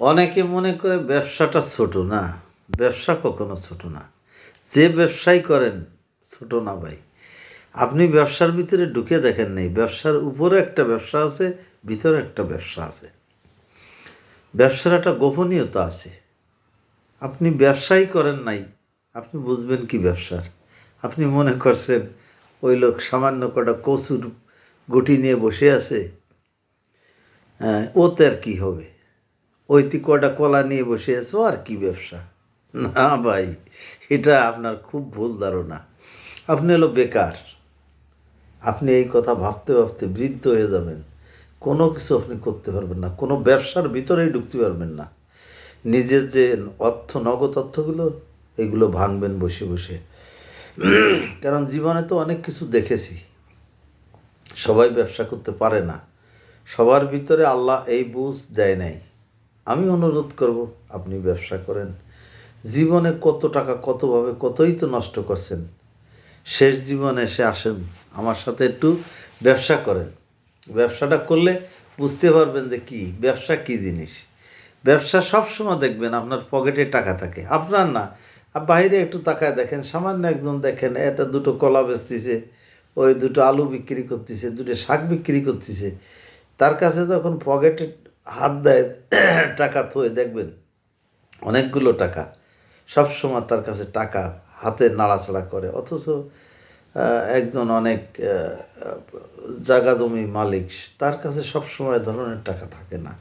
অনেকে মনে করে ব্যবসাটা ছোট না ব্যবসা কখনো ছোট না। যে ব্যবসাই করেন ছোট না ভাই। আপনি ব্যবসার ভিতরে ঢুকে দেখেন নেই ব্যবসার উপরে একটা ব্যবসা আছে ভিতরে একটা ব্যবসা আছে। ব্যবসার একটা গোপনীয়তা আছে। আপনি ব্যবসাই করেন নাই আপনি বুঝবেন কি ব্যবসার। আপনি মনে করছেন ওই লোক সামান্য কটা কচুর গুটি নিয়ে বসে আছে হ্যাঁ, ওতে আর কী হবে? ওই তি কটা কলা নিয়ে বসে আছে, আর কি ব্যবসা? না ভাই, এটা আপনার খুব ভুল ধারণা। আপনি হলো বেকার। আপনি এই কথা ভাবতে ভাবতে বৃদ্ধ হয়ে যাবেন। কোনো কিছু আপনি করতে পারবেন না, কোনো ব্যবসার ভিতরেই ঢুকতে পারবেন না। নিজের যে অর্থ, নগদ অর্থগুলো, এগুলো ভাঙবেন বসে বসে। কারণ জীবনে তো অনেক কিছু দেখেছি। সবাই ব্যবসা করতে পারে না। সবার ভিতরে আল্লাহ এই বুঝ দেয় নাই। আমি অনুরোধ করব, আপনি ব্যবসা করেন। জীবনে কত টাকা কতভাবে কতই তো নষ্ট করছেন। শেষ জীবনে এসে আসেন, আমার সাথে একটু ব্যবসা করেন। ব্যবসাটা করলে বুঝতে পারবেন যে কি, ব্যবসা কি জিনিস। ব্যবসা সবসময় দেখবেন আপনার পকেটে টাকা থাকে। আপনার না, আর বাইরে একটু তাকায় দেখেন, সামান্য একজন দেখেন এটা দুটো কলা বেচতেছে, ওই দুটো আলু বিক্রি করতেছে, দুটো শাক বিক্রি করতেছে। তার কাছে যখন পকেটে হাত দেয়, টাকা থয়ে, দেখবেন অনেকগুলো টাকা সব সময় তার কাছে টাকা হাতে নাড়াচাড়া করে। অথচ একজন অনেক জাগা জমি মালিক, তার কাছে সব সময় ধরনের টাকা থাকে না।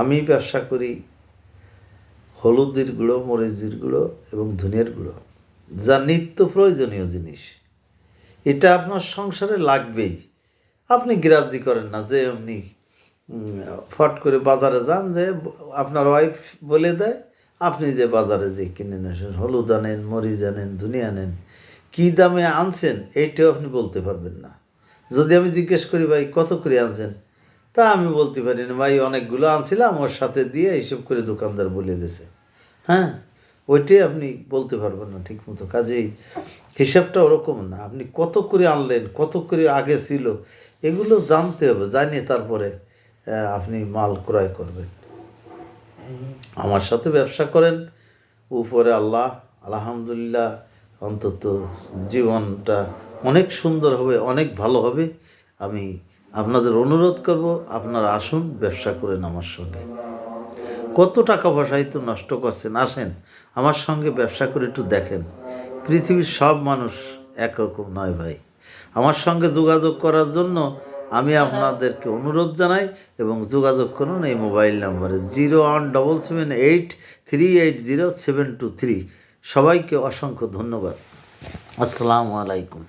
আমি ব্যবসা করি, হলুদের গুঁড়ো, মরিচের গুঁড়ো এবং ধনিয়ার গুঁড়ো, যা নিত্য প্রয়োজনীয় জিনিস। এটা আপনার সংসারে লাগবেই। আপনি গ্রাহ্য করেন না, যে এমনি ফট করে বাজারে যান যে আপনার ওয়াইফ বলে দেয়, আপনি যে বাজারে যে কিনে আসেন হলুদ আনেন, মরিচ আনেন, ধনিয়া আনেন, কী দামে আনছেন, এইটাও আপনি বলতে পারবেন না। যদি আমি জিজ্ঞেস করি, ভাই, কত করে আনছেন? তা আমি বলতে পারি না, ভাই, অনেকগুলো আনছিলাম, ওর সাথে দিয়ে এইসব করে দোকানদার বলে দিয়েছে। হ্যাঁ ওইটাই আপনি বলতে পারবেন না ঠিক মতো কাজেই হিসাবটা ওরকম না। আপনি কত করে আনলেন, কত করে আগে ছিল, এগুলো জানতে হবে, জানিয়ে তারপরে আপনি মাল ক্রয় করবেন। আমার সাথে ব্যবসা করেন, উপরে আল্লাহ, আলহামদুলিল্লাহ, অন্তত জীবনটা অনেক সুন্দর হবে, অনেক ভালো হবে। আমি আপনাদের অনুরোধ করব, আপনারা আসুন, ব্যবসা করেন আমার সঙ্গে। কত টাকা পয়সাই তো নষ্ট করছেন? আসেন, আমার সঙ্গে ব্যবসা করে একটু দেখেন। পৃথিবীর সব মানুষ একরকম নয় ভাই। আমার সঙ্গে যোগাযোগ করার জন্য আমি আপনাদেরকে অনুরোধ জানাই এবং যোগাযোগ করুন এই মোবাইল নাম্বারে zero one double seven eight three eight zero seven two three. সবাইকে অসংখ্য ধন্যবাদ। আসসালামু আলাইকুম।